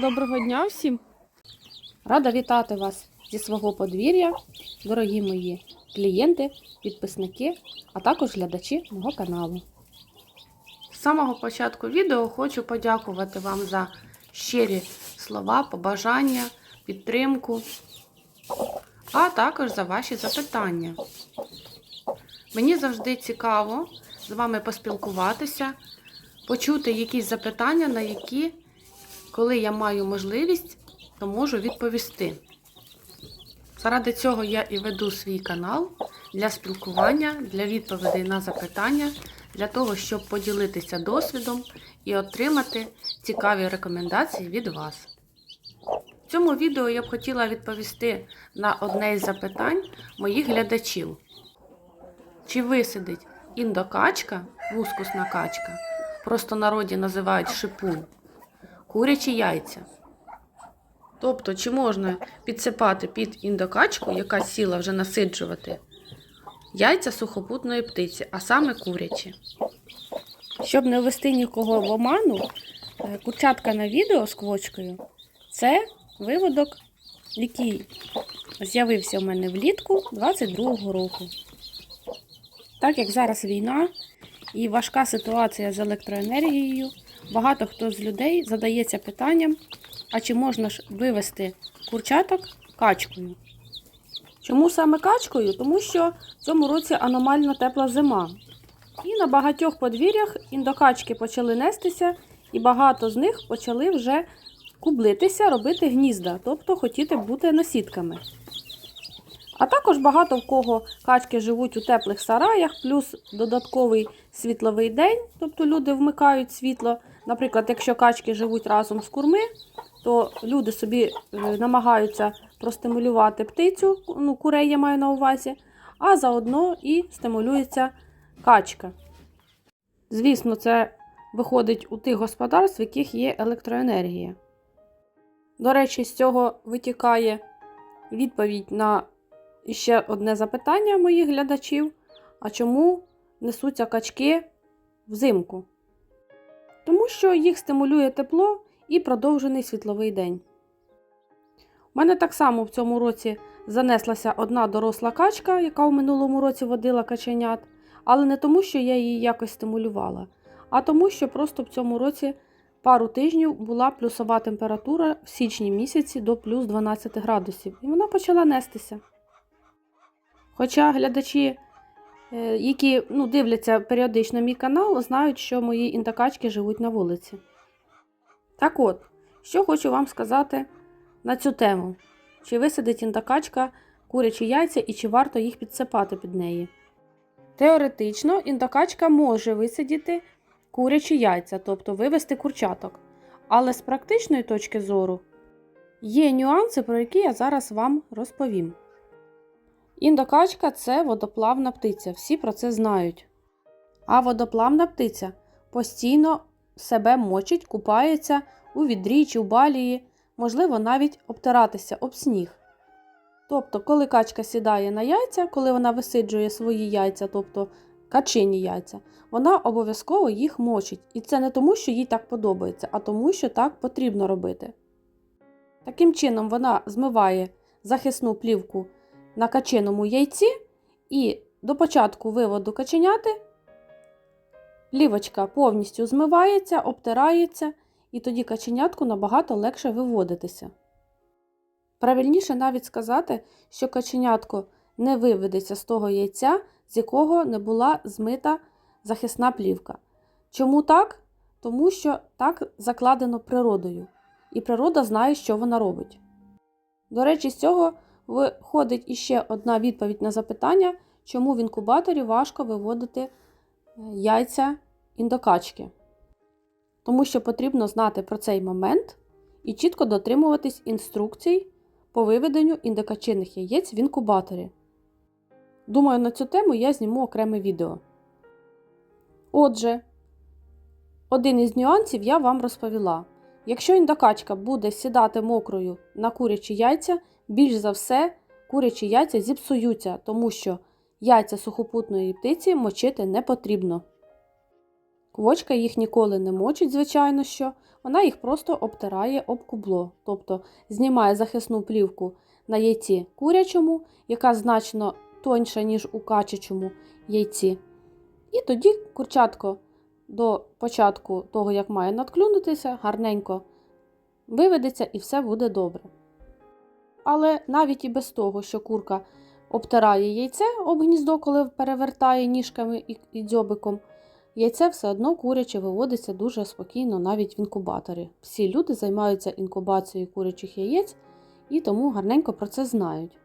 Доброго дня всім! Рада вітати вас зі свого подвір'я, дорогі мої клієнти, підписники, а також глядачі мого каналу. З самого початку відео хочу подякувати вам за щирі слова, побажання, підтримку, а також за ваші запитання. Мені завжди цікаво з вами поспілкуватися, почути якісь запитання, на які коли я маю можливість, то можу відповісти. Заради цього я і веду свій канал для спілкування, для відповідей на запитання, для того, щоб поділитися досвідом і отримати цікаві рекомендації від вас. В цьому відео я б хотіла відповісти на одне із запитань моїх глядачів. Чи висидить індокачка, вускусна качка, просто народі називають шипун, курячі яйця. Тобто, чи можна підсипати під індокачку, яка сіла вже насиджувати, яйця сухопутної птиці, а саме курячі. Щоб не ввести нікого в оману, е, курчатка на відео з квочкою це виводок, який з'явився у мене влітку 22-го року. Так як зараз війна і важка ситуація з електроенергією, багато хто з людей задається питанням, а чи можна ж вивести курчаток качкою? Чому саме качкою? Тому що в цьому році аномально тепла зима. І на багатьох подвір'ях індокачки почали нестися, і багато з них почали вже кублитися, робити гнізда, тобто хотіти бути насідками. А також багато в кого качки живуть у теплих сараях, плюс додатковий світловий день, тобто люди вмикають світло. Наприклад, якщо качки живуть разом з курми, то люди собі е, намагаються простимулювати птицю, ну, курей я маю на увазі, а заодно і стимулюється качка. Звісно, це виходить у тих господарств, в яких є електроенергія. До речі, з цього витікає відповідь на ще одне запитання моїх глядачів: а чому несуться качки взимку? Тому що їх стимулює тепло і продовжений світловий день. У мене так само в цьому році занеслася одна доросла качка, яка у минулому році водила каченят, але не тому, що я її якось стимулювала, а тому, що просто в цьому році пару тижнів була плюсова температура в січні місяці до плюс 12 градусів, і вона почала нестися. Хоча глядачі, е, які ну, дивляться періодично мій канал, знають, що мої інтакачки живуть на вулиці. Так от, що хочу вам сказати на цю тему: чи висадить інтакачка курячі яйця і чи варто їх підсипати під неї? Теоретично, інтакачка може висидіти курячі яйця, тобто вивести курчаток. Але з практичної точки зору є нюанси, про які я зараз вам розповім. Індокачка це водоплавна птиця, всі про це знають. А водоплавна птиця постійно себе мочить, купається у відрі чи в балії, можливо, навіть обтиратися об сніг. Тобто, коли качка сідає на яйця, коли вона висиджує свої яйця, тобто качині яйця, вона обов'язково їх мочить. І це не тому, що їй так подобається, а тому, що так потрібно робити. Таким чином, вона змиває захисну плівку на качиному яйці, і до початку виводу каченяти плівочка повністю змивається, обтирається, і тоді каченятку набагато легше виводитися. Правильніше навіть сказати, що каченятко не виведеться з того яйця, з якого не була змита захисна плівка. Чому так? Тому що так закладено природою, і природа знає, що вона робить. До речі, з цього виходить іще одна відповідь на запитання, чому в інкубаторі важко виводити е, яйця індокачки. Тому що потрібно знати про цей момент і чітко дотримуватись інструкцій по виведенню індокачиних яєць в інкубаторі. Думаю, на цю тему я зніму окреме відео. Отже, один із нюансів я вам розповіла. Якщо індокачка буде сідати мокрою на курячі яйця, більш за все курячі яйця зіпсуються, тому що яйця сухопутної птиці мочити не потрібно. Квочка їх ніколи не мочить, звичайно що. Вона їх просто обтирає об кубло, тобто знімає захисну плівку на яйці курячому, яка значно тоньша, ніж у качачому яйці. І тоді курчатко до початку того, як має надклюнутися, гарненько виведеться і все буде добре. Але навіть і без того, що курка обтирає яйце об гніздо, коли перевертає ніжками і, дзьобиком, яйце все одно куряче виводиться дуже спокійно навіть в інкубаторі. Всі люди займаються інкубацією курячих яєць і тому гарненько про це знають.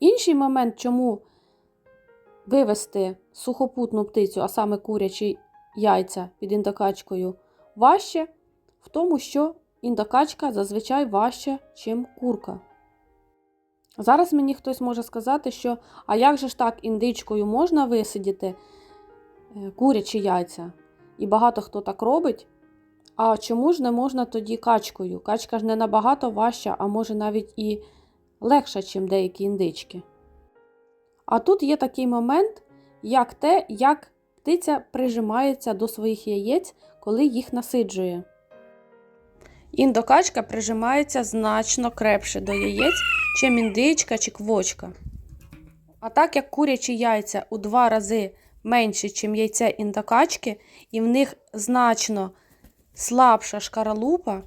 Інший момент, чому вивести сухопутну птицю, а саме курячі яйця під індокачкою, важче, в тому, що індокачка зазвичай важча, ніж курка. Зараз мені хтось може сказати, що а як же ж так індичкою можна висидіти е, курячі яйця? І багато хто так робить. А чому ж не можна тоді качкою? Качка ж не набагато важча, а може навіть і легша, ніж деякі індички. А тут є такий момент, як те, як птиця прижимається до своїх яєць, коли їх насиджує. Індокачка прижимається значно крепше до яєць, чим індичка чи квочка. А так як курячі яйця у два рази менші, ніж яйця індокачки, і в них значно слабша шкаралупа,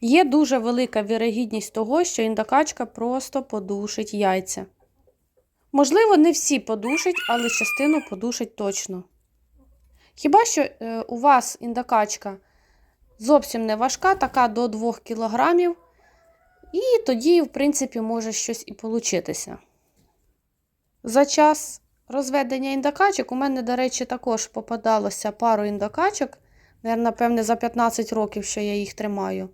є дуже велика вірогідність того, що індокачка просто подушить яйця. Можливо, не всі подушить, але частину подушить точно. Хіба що е, у вас індокачка зовсім не важка, така до 2 кг, і тоді, в принципі, може щось і получитися. За час розведення індокачок у мене, до речі, також попадалося пару індокачок, напевне, за 15 років, що я їх тримаю,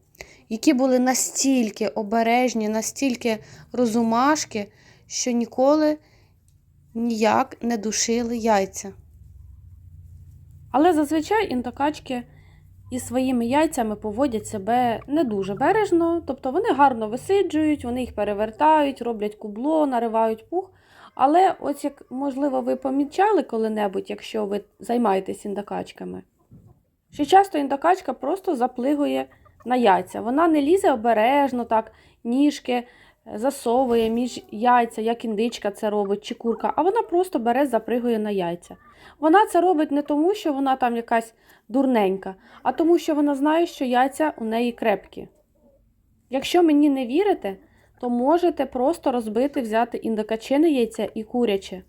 які були настільки обережні, настільки розумашки, що ніколи ніяк не душили яйця. Але зазвичай індокачки із своїми яйцями поводять себе не дуже бережно, тобто вони гарно висиджують, вони їх перевертають, роблять кубло, наривають пух. Але ось як, можливо, ви помічали коли-небудь, якщо ви займаєтесь індокачками, що часто індокачка просто заплигує на яйця. Вона не лізе обережно, так, ніжки засовує між яйця, як індичка це робить, чи курка, а вона просто бере, запригує на яйця. Вона це робить не тому, що вона там якась дурненька, а тому, що вона знає, що яйця у неї крепкі. Якщо мені не вірите, то можете просто розбити, взяти індокачине яйця і куряче.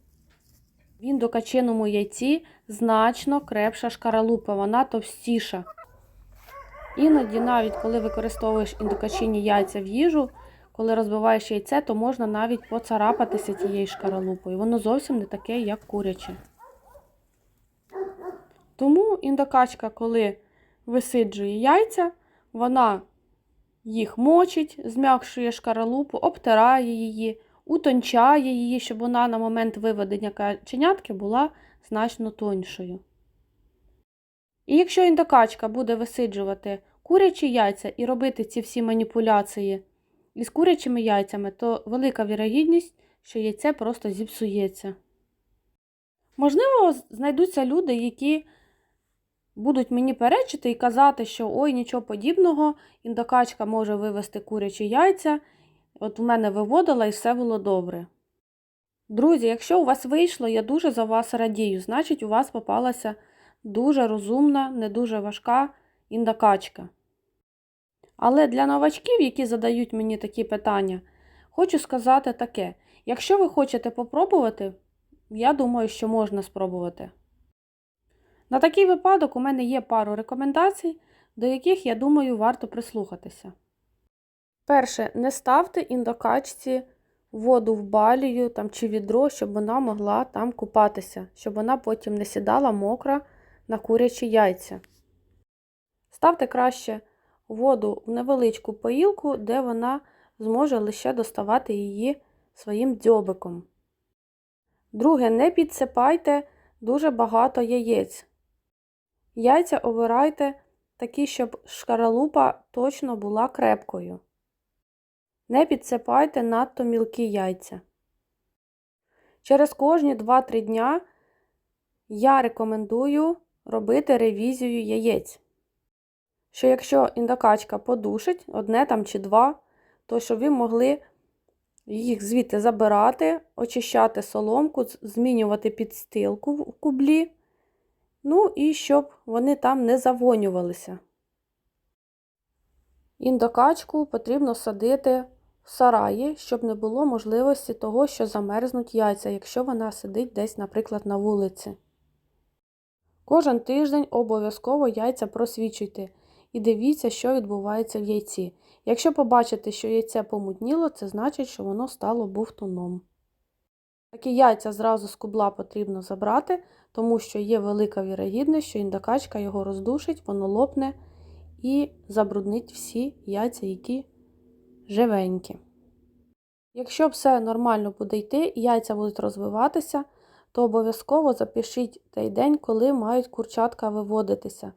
В індокачиному яйці значно крепша шкаралупа, вона товстіша. Іноді, навіть коли використовуєш індокачинні яйця в їжу, коли розбиваєш яйце, то можна навіть поцарапатися тією шкаралупою. Воно зовсім не таке, як куряче. Тому індокачка, коли висиджує яйця, вона їх мочить, зм'якшує шкаралупу, обтирає її, утончає її, щоб вона на момент виведення каченятки була значно тоньшою. І якщо індокачка буде висиджувати курячі яйця і робити ці всі маніпуляції із курячими яйцями, то велика вірогідність, що яйце просто зіпсується. Можливо, знайдуться люди, які будуть мені перечити і казати, що ой, нічого подібного, індокачка може вивести курячі яйця. От у мене виводила і все було добре. Друзі, якщо у вас вийшло, я дуже за вас радію. Значить, у вас попалася дуже розумна, не дуже важка індокачка. Але для новачків, які задають мені такі питання, хочу сказати таке: якщо ви хочете попробувати, я думаю, що можна спробувати. На такий випадок у мене є пару рекомендацій, до яких, я думаю, варто прислухатися. Перше, не ставте індокачці воду в балію там, чи відро, щоб вона могла там купатися, щоб вона потім не сідала мокра на курячі яйця. Ставте краще воду в невеличку поїлку, де вона зможе лише доставати її своїм дзьобиком. Друге, не підсипайте дуже багато яєць. Яйця обирайте такі, щоб шкаралупа точно була крепкою. Не підсипайте надто мілкі яйця. Через кожні 2-3 дня я рекомендую робити ревізію яєць. Що якщо індокачка подушить одне там чи два, то щоб ви могли їх звідти забирати, очищати соломку, змінювати підстилку в кублі, ну і щоб вони там не завонювалися. Індокачку потрібно садити в сараї, щоб не було можливості того, що замерзнуть яйця, якщо вона сидить десь, наприклад, на вулиці. Кожен тиждень обов'язково яйця просвічуйте і дивіться, що відбувається в яйці. Якщо побачите, що яйце помутніло, це значить, що воно стало бовтуном. Такі яйця зразу з кубла потрібно забрати, тому що є велика вірогідність, що індокачка його роздушить, воно лопне і забруднить всі яйця, які живенькі. Якщо все нормально буде йти і яйця будуть розвиватися, то обов'язково запишіть той день, коли мають курчатка виводитися.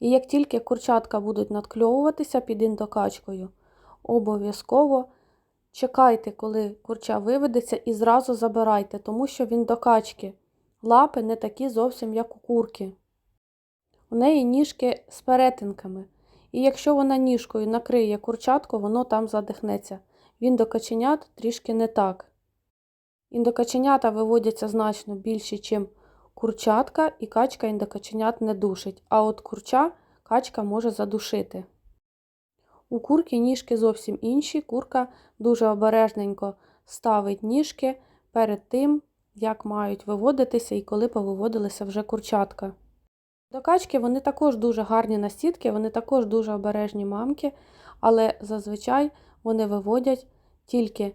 І як тільки курчатка будуть надкльовуватися під індокачкою, обов'язково чекайте, коли курча виведеться, і зразу забирайте, тому що в індокачки лапи не такі зовсім, як у курки. У неї ніжки з перетинками. І якщо вона ніжкою накриє курчатку, воно там задихнеться. Він до трішки не так. Індокаченята виводяться значно більше, ніж курчатка, і качка індокаченят не душить. А от курча качка може задушити. У курки ніжки зовсім інші. Курка дуже обережненько ставить ніжки перед тим, як мають виводитися і коли повиводилися вже курчатка. До качки вони також дуже гарні на сітки, вони також дуже обережні мамки, але зазвичай вони виводять тільки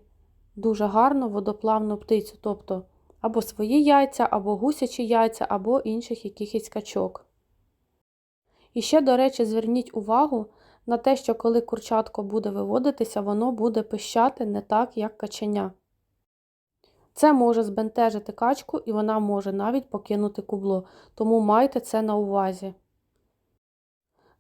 дуже гарно водоплавну птицю, тобто або свої яйця, або гусячі яйця, або інших якихось качок. І ще, до речі, зверніть увагу на те, що коли курчатко буде виводитися, воно буде пищати не так, як каченя. Це може збентежити качку і вона може навіть покинути кубло, тому майте це на увазі.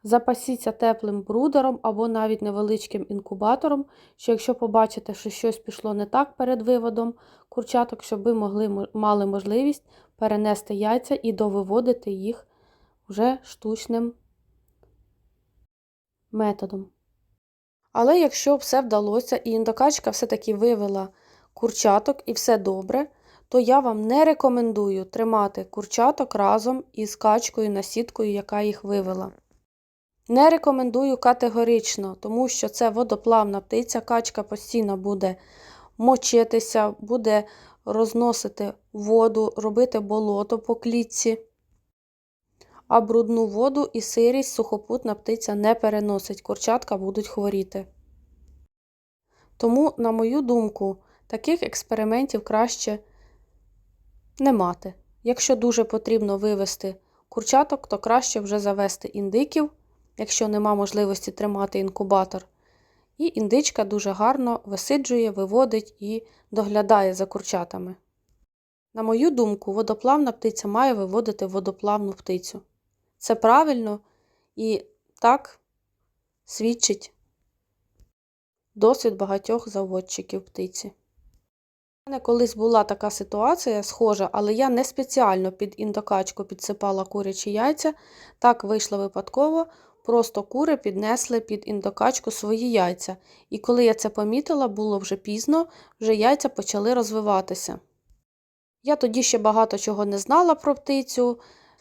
Запасіться теплим брудером або навіть невеличким інкубатором, що якщо побачите, що щось пішло не так перед виводом курчаток, щоб ви могли, мали можливість перенести яйця і довиводити їх вже штучним методом. Але якщо все вдалося і індокачка все-таки вивела курчаток і все добре, то я вам не рекомендую тримати курчаток разом із качкою на сіткою, яка їх вивела. Не рекомендую категорично, тому що це водоплавна птиця, качка постійно буде мочитися, буде розносити воду, робити болото по клітці. А брудну воду і сирість сухопутна птиця не переносить, курчатка будуть хворіти. Тому, на мою думку, таких експериментів краще не мати. Якщо дуже потрібно вивести курчаток, то краще вже завести індиків, якщо нема можливості тримати інкубатор. І індичка дуже гарно висиджує, виводить і доглядає за курчатами. На мою думку, водоплавна птиця має виводити водоплавну птицю. Це правильно і так свідчить досвід багатьох заводчиків птиці. У мене колись була така ситуація схожа, але я не спеціально під індокачку підсипала курячі яйця. Так вийшло випадково, просто кури піднесли під індокачку свої яйця. І коли я це помітила, було вже пізно, вже яйця почали розвиватися. Я тоді ще багато чого не знала про птицю,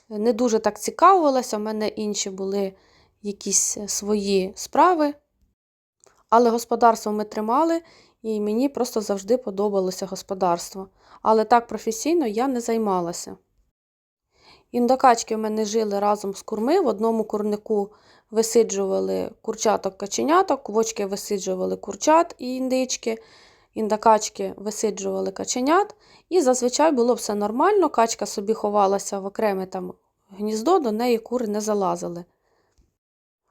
не дуже так цікавилася, у мене інші були якісь свої справи. Але господарство ми тримали, і мені просто завжди подобалося господарство. Але так професійно я не займалася. Індокачки в мене жили разом з курми. В одному курнику висиджували курчаток каченяток, квочки висиджували курчат і індички, індокачки висиджували каченят. І зазвичай було все нормально, качка собі ховалася в окреме там гніздо, до неї кури не залазили.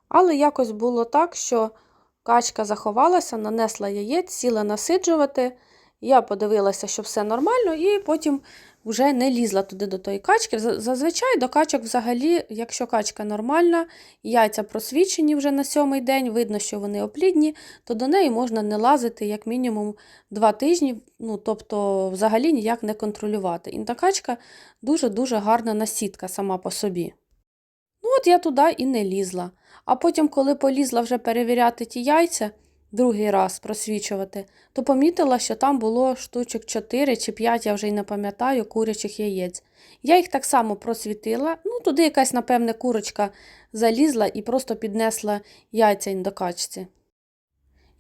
Але якось було так, що качка заховалася, нанесла яєць, сіла насиджувати. Я подивилася, що все нормально, і потім вже не лізла туди до тої качки. Зазвичай до качок взагалі, якщо качка нормальна, яйця просвічені вже на сьомий день, видно, що вони оплідні, то до неї можна не лазити як мінімум два тижні, ну, тобто взагалі ніяк не контролювати. Інтакачка дуже-дуже гарна насідка сама по собі. Ну, от я туди і не лізла. А потім, коли полізла вже перевіряти ті яйця, другий раз просвічувати, то помітила, що там було штучок 4 чи 5, я вже й не пам'ятаю, курячих яєць. Я їх так само просвітила, ну туди якась, напевне, курочка залізла і просто піднесла яйця індокачці.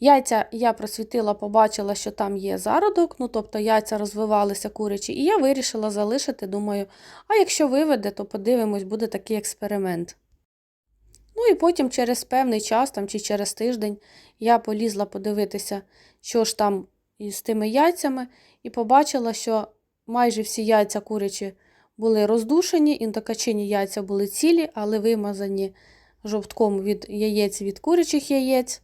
Яйця я просвітила, побачила, що там є зародок, ну тобто яйця розвивалися курячі, і я вирішила залишити, думаю, а якщо виведе, то подивимось, буде такий експеримент. Ну і потім через певний час там, чи через тиждень я полізла подивитися, що ж там із тими яйцями, і побачила, що майже всі яйця курячі були роздушені, індокачині яйця були цілі, але вимазані жовтком від яєць від курячих яєць.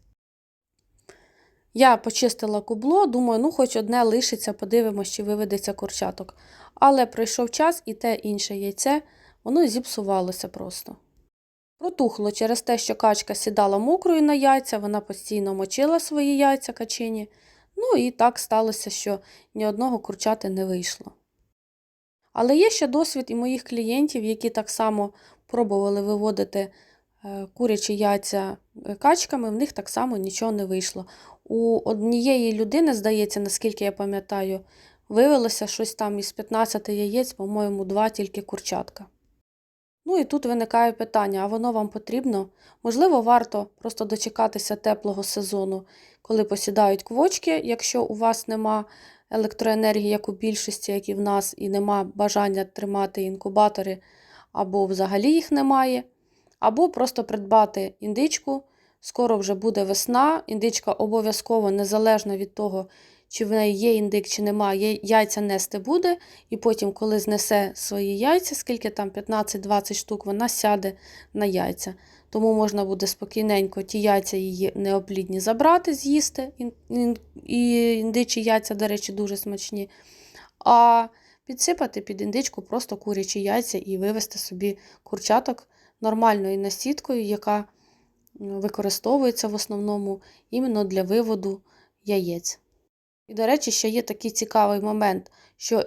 Я почистила кубло, думаю, ну хоч одне лишиться, подивимось, чи виведеться курчаток. Але пройшов час і те інше яйце, воно зіпсувалося просто. Протухло через те, що качка сідала мокрою на яйця, вона постійно мочила свої яйця качині. Ну і так сталося, що ні одного курчати не вийшло. Але є ще досвід і моїх клієнтів, які так само пробували виводити е, курячі яйця е, качками, в них так само нічого не вийшло. У однієї людини, здається, наскільки я пам'ятаю, виявилося щось там із 15 яєць, по-моєму, два тільки курчатка. Ну і тут виникає питання: а воно вам потрібно? Можливо, варто просто дочекатися теплого сезону, коли посідають квочки, якщо у вас нема електроенергії, як у більшості, як і в нас, і нема бажання тримати інкубатори, або взагалі їх немає, або просто придбати індичку. Скоро вже буде весна, індичка обов'язково, незалежно від того, чи в неї є індик, чи немає, яйця нести буде, і потім, коли знесе свої яйця, скільки там 15-20 штук, вона сяде на яйця. Тому можна буде спокійненько ті яйця її неоплідні забрати, з'їсти. І індичі яйця, до речі, дуже смачні. А підсипати під індичку просто курячі яйця і вивести собі курчаток нормальною насідкою, яка використовується в основному іменно для виводу яєць. І, до речі, ще є такий цікавий момент, що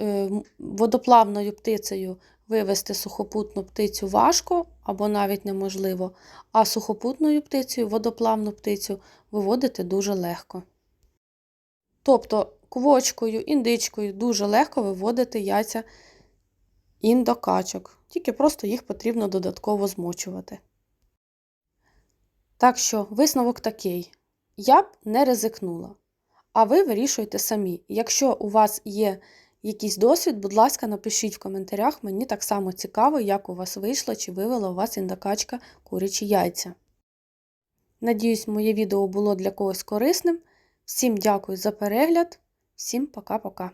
е, водоплавною птицею вивести сухопутну птицю важко або навіть неможливо, а сухопутною птицею, водоплавну птицю виводити дуже легко. Тобто квочкою, індичкою дуже легко виводити яйця індокачок, тільки просто їх потрібно додатково змочувати. Так що висновок такий: я б не ризикнула. А ви вирішуйте самі. Якщо у вас є якийсь досвід, будь ласка, напишіть в коментарях, мені так само цікаво, як у вас вийшло, чи вивела у вас індокачка курячі яйця. Надіюсь, моє відео було для когось корисним. Всім дякую за перегляд, всім пока-пока.